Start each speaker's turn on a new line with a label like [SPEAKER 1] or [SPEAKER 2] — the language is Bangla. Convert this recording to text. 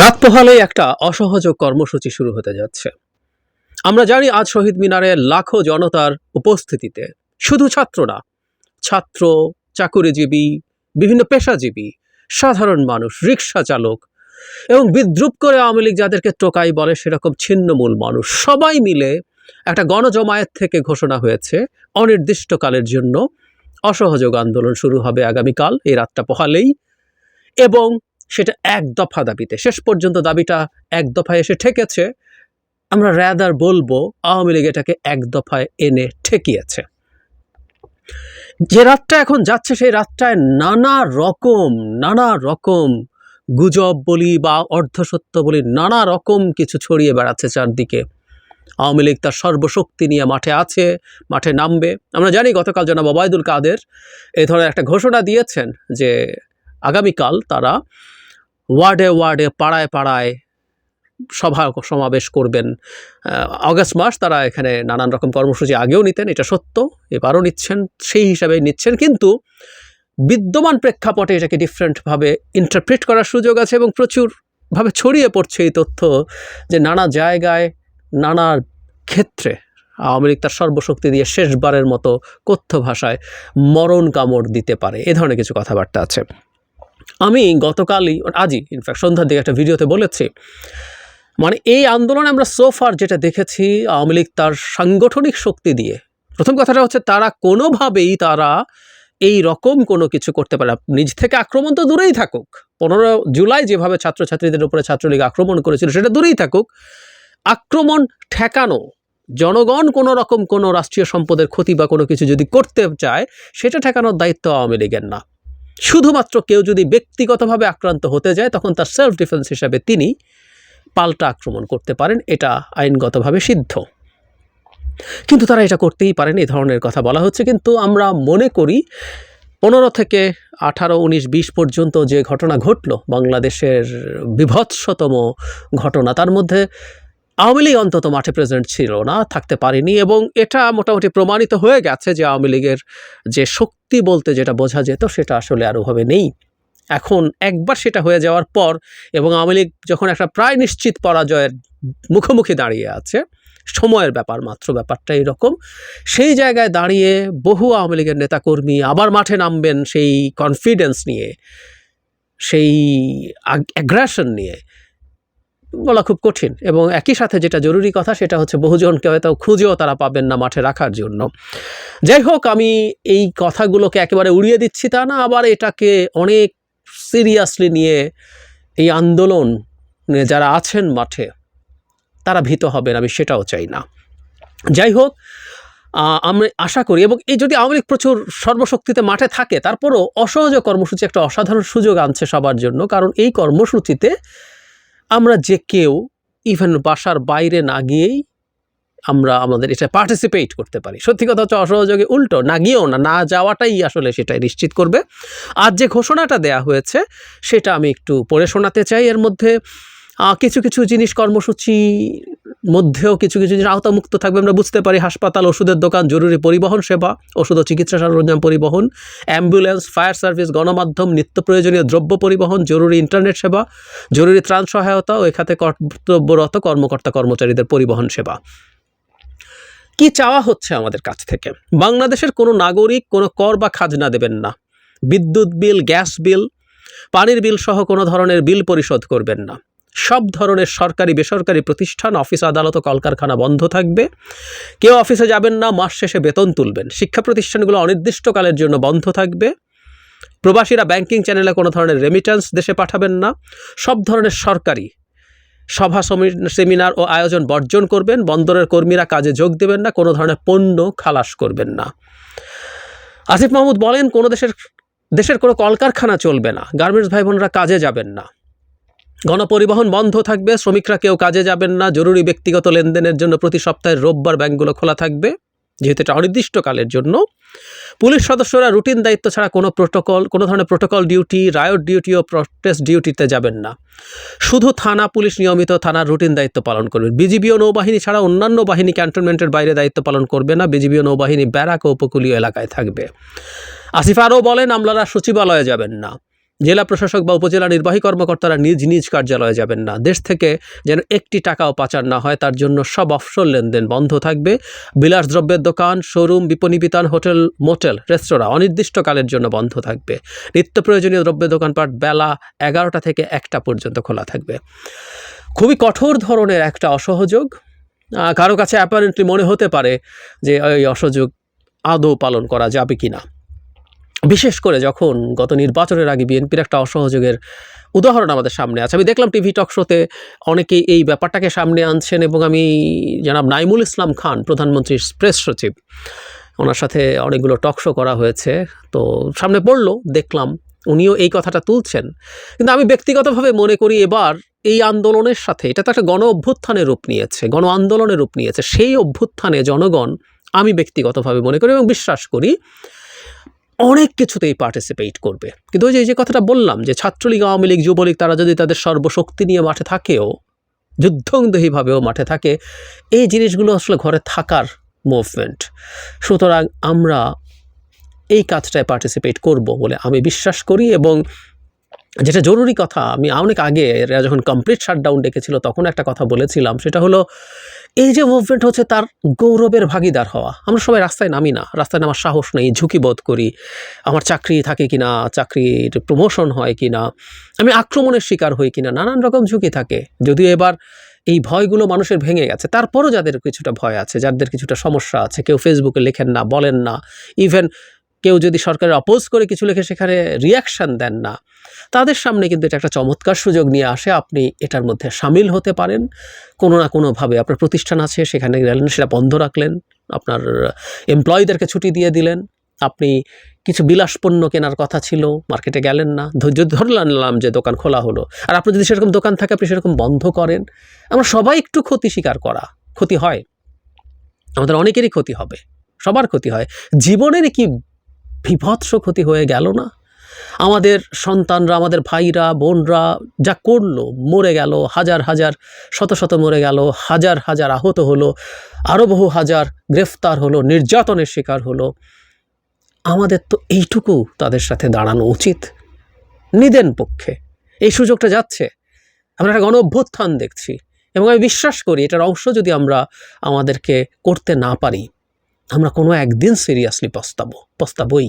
[SPEAKER 1] রাত পোহালেই একটা অসহযোগ কর্মসূচি শুরু হতে যাচ্ছে। আমরা জানি আজ শহীদ মিনারে লাখো জনতার উপস্থিতিতে শুধু ছাত্র না, ছাত্র, চাকুরিজীবী, বিভিন্ন পেশাজীবী, সাধারণ মানুষ, রিক্সা চালক এবং বিদ্রুপ করে আওয়ামী লীগ যাদেরকে টোকাই বলে সেরকম ছিন্নমূল মানুষ, সবাই মিলে একটা গণজমায়েত থেকে ঘোষণা হয়েছে, অনির্দিষ্টকালের জন্য অসহযোগ আন্দোলন শুরু হবে আগামীকাল, এই রাতটা পোহালেই এবং সেটা এক দফা দাবিতে। শেষ পর্যন্ত দাবিটা এক দফায় এসে ঠেকেছে। আমরা র্যাদার বলব, আওয়ামী লীগ এটাকে এক দফায় এনে ঠেকিয়েছে। যে রাতটা এখন যাচ্ছে, সেই রাতটায় নানা রকম নানা রকম গুজব বলি বা অর্ধসত্য বলি, নানা রকম কিছু ছড়িয়ে বেড়াচ্ছে চারদিকে। আওয়ামী লীগ তার সর্বশক্তি নিয়ে মাঠে আছে, মাঠে নামবে। আমরা জানি গতকাল জনাব ওবায়দুল কাদের এই ধরনের একটা ঘোষণা দিয়েছেন যে আগামীকাল তারা ওয়ার্ডে ওয়ার্ডে পাড়ায় পাড়ায় সভা সমাবেশ করবেন। আহ, আগস্ট মাস তারা এখানে নানান রকম কর্মসূচি আগেও নিতেন এটা সত্য এবারও নিচ্ছেন সেই হিসাবে নিচ্ছেন কিন্তু বিদ্যমান প্রেক্ষাপটে এটাকে ডিফারেন্টভাবে ইন্টারপ্রেট করার সুযোগ আছে এবং প্রচুরভাবে ছড়িয়ে পড়ছে এই তথ্য যে নানা জায়গায় নানা ক্ষেত্রে আওয়ামী লীগ তার সর্বশক্তি দিয়ে শেষবারের মতো কথ্য ভাষায় মরণ কামড় দিতে পারে এ ধরনের কিছু কথাবার্তা আছে। আমি গতকালই, আজই ইনফ্যাক্ট সন্ধ্যার দিকে একটা ভিডিওতে বলেছি মানে এই আন্দোলনে আমরা সোফার যেটা দেখেছি, আওয়ামী লীগ তার সাংগঠনিক শক্তি দিয়ে, প্রথম কথাটা হচ্ছে তারা কোনোভাবেই তারা এই রকম কোনো কিছু করতে পারে। নিজ থেকে আক্রমণ তো দূরেই থাকুক, পনেরো জুলাই যেভাবে ছাত্রছাত্রীদের উপরে ছাত্রলীগ আক্রমণ করেছিল সেটা দূরেই থাকুক, আক্রমণ ঠেকানো, জনগণ কোনো রকম কোনো রাষ্ট্রীয় সম্পদের ক্ষতি বা কোনো কিছু যদি করতে চায়, সেটা ঠেকানোর দায়িত্ব আওয়ামী লীগের না শুধুমাত্র কেউ যদি ব্যক্তিগতভাবে আক্রান্ত হতে যায়, তখন তার সেলফ ডিফেন্স হিসাবে তিনি পাল্টা আক্রমণ করতে পারেন, এটা আইনগতভাবে সিদ্ধ। কিন্তু তারা এটা করতেই পারেন, এই ধরনের কথা বলা হচ্ছে। কিন্তু আমরা মনে করি, পনেরো থেকে আঠারো, উনিশ, বিশ পর্যন্ত যে ঘটনা ঘটল, বাংলাদেশের বিভৎসতম ঘটনা, তার মধ্যে আওয়ামী লীগ অন্তত মাঠে প্রেজেন্ট ছিল না, থাকতে পারেনি এবং এটা মোটামুটি প্রমাণিত হয়ে গেছে যে আওয়ামী লীগের যে শক্তি বলতে যেটা বোঝা যেত সেটা আসলে আর ওভাবে নেই। এখন একবার সেটা হয়ে যাওয়ার পর এবং আওয়ামী লীগ যখন একটা প্রায় নিশ্চিত পরাজয়ের মুখোমুখি দাঁড়িয়ে আছে, সময়ের ব্যাপার মাত্র ব্যাপারটা এরকম, সেই জায়গায় দাঁড়িয়ে বহু আওয়ামী লীগের নেতাকর্মী আবার মাঠে নামবেন সেই কনফিডেন্স নিয়ে, সেই অ্যাগ্রেশন নিয়ে। বলা খুব কঠিন এবং একই সাথে যেটা জরুরি কথা সেটা হচ্ছে বহুজনকে হয়তো খুঁজেও তারা পাবেন না মাঠে রাখার জন্য। যাই হোক, আমি এই কথাগুলোকে একেবারে উড়িয়ে দিচ্ছি তা না, আবার এটাকে অনেক সিরিয়াসলি নিয়ে এই আন্দোলন যারা আছেন মাঠে, তারা ভীত হবেন, আমি সেটাও চাই না। যাই হোক আমরা আশা করি, এবং এই যদি আওয়ামী লীগ প্রচুর সর্বশক্তিতে মাঠে থাকে, তারপরও অসহযোগ কর্মসূচি একটা অসাধারণ সুযোগ আনছে সবার জন্য, কারণ এই কর্মসূচিতে আমরা যে কেউ ইভেন বাসার বাইরে না গিয়েই আমরা আমাদের এটা পার্টিসিপেট করতে পারি। সত্যি কথা হচ্ছে, অসহযোগে উল্টো, না গিয়েও না না যাওয়াটাই আসলে সেটাই নিশ্চিত করবে। আর যে ঘোষণাটা দেয়া হয়েছে, সেটা আমি একটু পড়ে শোনাতে চাই। এর মধ্যে কিছু কিছু জিনিস কর্মসূচি মধ্যেও কিছু কিছু জিনিস আওতামুক্ত থাকবে। আমরা বুঝতে পারি হাসপাতাল, ওষুধের দোকান, জরুরি পরিবহন সেবা, ওষুধ ও চিকিৎসা সরঞ্জাম পরিবহন, অ্যাম্বুলেন্স, ফায়ার সার্ভিস, গণমাধ্যম নিত্য প্রয়োজনীয় দ্রব্য পরিবহন, জরুরি ইন্টারনেট সেবা, জরুরি ত্রাণ সহায়তা ও এ খাতে কর্তব্যরত কর্মকর্তা কর্মচারীদের পরিবহন সেবা। কি চাওয়া হচ্ছে আমাদের কাছ থেকে? বাংলাদেশের কোনো নাগরিক কোনো কর বা খাজনা দেবেন না। বিদ্যুৎ বিল, গ্যাস বিল, পানির বিল সহ কোনো ধরনের বিল পরিশোধ করবেন না। সব ধরনের সরকারি, বেসরকারি প্রতিষ্ঠান, অফিস, আদালত ও কলকারখানা বন্ধ থাকবে। কেউ অফিসে যাবেন না, মাস শেষে বেতন তুলবেন। শিক্ষা প্রতিষ্ঠানগুলো অনির্দিষ্টকালের জন্য বন্ধ থাকবে। প্রবাসীরা ব্যাংকিং চ্যানেলে কোনো ধরনের রেমিটেন্স দেশে পাঠাবেন না। সব ধরনের সরকারি সভা সেমিনার ও আয়োজন বর্জন করবেন। বন্দরের কর্মীরা কাজে যোগ দেবেন না, কোনো ধরনের পণ্য খালাস করবেন না। আসিফ মাহমুদ বলেন, কোনো দেশের দেশের কোনো কলকারখানা চলবে না। গার্মেন্টস ভাই বোনরা কাজে যাবেন না। গণপরিবহন বন্ধ থাকবে, শ্রমিকরা কেউ কাজে যাবেন না, জরুরি ব্যক্তিগত লেনদেনের জন্য প্রতি সপ্তাহে রোববার ব্যাংকগুলো খোলা থাকবে, যেহেতু এটা অনির্দিষ্টকালের জন্য। পুলিশ সদস্যরা রুটিন দায়িত্ব ছাড়া কোনো প্রোটোকল, কোনো ধরনের প্রোটোকল ডিউটি রায়ট ডিউটি ও প্রটেস্ট ডিউটিতে যাবেন না। শুধু থানা, পুলিশ নিয়মিত থানার রুটিন দায়িত্ব পালন করবে বিজিবি ও নৌবাহিনী ছাড়া অন্যান্য বাহিনী ক্যান্টনমেন্টের বাইরে দায়িত্ব পালন করবে না, বিজিবি ও নৌবাহিনী ব্যারাক ও উপকূলীয় এলাকায় থাকবে। আসিফ আরও বলেন, আমলারা সচিবালয়ে যাবেন না। জেলা প্রশাসক বা উপজেলা নির্বাহী কর্মকর্তারা নিজ নিজ কার্যালয়ে যাবেন না। দেশ থেকে যেন একটি টাকাও পাচার না হয়, তার জন্য সব অফশোর লেনদেন বন্ধ থাকবে। বিলাস দ্রব্যের দোকান, শোরুম, বিপণী বিতান, হোটেল, মোটেল, রেস্তোরাঁ অনির্দিষ্টকালের জন্য বন্ধ থাকবে। নিত্য প্রয়োজনীয় দ্রব্যের দোকানপাট বেলা এগারোটা থেকে একটা পর্যন্ত খোলা থাকবে। খুবই কঠোর ধরনের একটা অসহযোগ। কারও কাছে অ্যাপারেন্টলি মনে হতে পারে যে, এই অসহযোগ আদৌ পালন করা যাবে কি না বিশেষ করে যখন গত নির্বাচনের আগে বিএনপির একটা অসহযোগের উদাহরণ আমাদের সামনে আছে। আমি দেখলাম টিভি টক শোতে অনেকেই এই ব্যাপারটাকে সামনে আনছেন এবং আমি জানাব নাইমুল ইসলাম খান, প্রধানমন্ত্রীর প্রেস সচিব, ওনার সাথে অনেকগুলো টক শো করা হয়েছে। তো সামনে পড়ল, দেখলাম উনিও এই কথাটা তুলছেন। কিন্তু আমি ব্যক্তিগতভাবে মনে করি এবার এই আন্দোলনের সাথে, এটা তো একটা গণ অভ্যুত্থানের রূপ নিয়েছে, গণ আন্দোলনের রূপ নিয়েছে, সেই অভ্যুত্থানে জনগণ, আমি ব্যক্তিগতভাবে মনে করি এবং বিশ্বাস করি অনেক কিছুতেই পার্টিসিপেট করবে। কিন্তু ওই যে, এই যে কথাটা বললাম যে, ছাত্রলীগ, আওয়ামী লীগ, যুবলীগ, তারা যদি তাদের সর্বশক্তি নিয়ে মাঠে থাকেও যুদ্ধংদেহীভাবেও মাঠে থাকে, এই জিনিসগুলো আসলে ঘরে থাকার মুভমেন্ট সুতরাং আমরা এই কাজটায় পার্টিসিপেট করব বলে আমি বিশ্বাস করি এবং যেটা জরুরি কথা, আমি অনেক আগে এরা যখন কমপ্লিট শাটডাউন ডেকেছিল, তখন একটা কথা বলেছিলাম, সেটা হলো, এই যে মুভমেন্ট হচ্ছে তার গৌরবের ভাগিদার হওয়া। আমরা সবাই রাস্তায় নামি না, রাস্তায় নামার সাহস নেই, ঝুঁকি বোধ করি, আমার চাকরি থাকে কি না চাকরির প্রমোশন হয় কি না আমি আক্রমণের শিকার হই কি না নানান রকম ঝুঁকি থাকে। যদিও এবার এই ভয়গুলো মানুষের ভেঙে গেছে, তারপরও যাদের কিছুটা ভয় আছে, যাদের কিছুটা সমস্যা আছে, কেউ ফেসবুকে লেখেন না, বলেন না ইভেন কেউ যদি সরকারের অপোজ করে কিছু লেখে সেখানে রিয়াকশান দেন না, তাদের সামনে কিন্তু এটা একটা চমৎকার সুযোগ নিয়ে আসে। আপনি এটার মধ্যে সামিল হতে পারেন। কোনো না কোনোভাবে আপনার প্রতিষ্ঠান আছে, সেখানে গেলেন, সেটা বন্ধ রাখলেন, আপনার এমপ্লয়ীদেরকে ছুটি দিয়ে দিলেন, আপনি কিছু বিলাসপণ্য কেনার কথা ছিল মার্কেটে গেলেন না, ধৈর্য ধরে নিলাম যে দোকান খোলা হলো। আর আপনার যদি সেরকম দোকান থাকে, আপনি সেরকম বন্ধ করেন। আমরা সবাই একটু ক্ষতি স্বীকার করা, ক্ষতি হয়। আমাদের অনেকেরই ক্ষতি হবে, সবার ক্ষতি হয়। জীবনের কি বিভৎস ক্ষতি হয়ে গেল না? আমাদের সন্তানরা, আমাদের ভাইরা, বোনরা যা করল, মরে গেল, হাজার হাজার, শত শত মরে গেল, হাজার হাজার আহত হলো আরও বহু হাজার গ্রেফতার হলো, নির্যাতনের শিকার হলো। আমাদের তো এইটুকু তাদের সাথে দাঁড়ানো উচিত। নিদেন পক্ষে। এই সুযোগটা যাচ্ছে। আমরা একটা গণ অভ্যুত্থান দেখছি। এবং আমি বিশ্বাস করি এটার অংশ যদি আমরা আমাদেরকে করতে না পারি আমরা কোনো একদিন সিরিয়াসলি পস্তাবো পস্তাবই।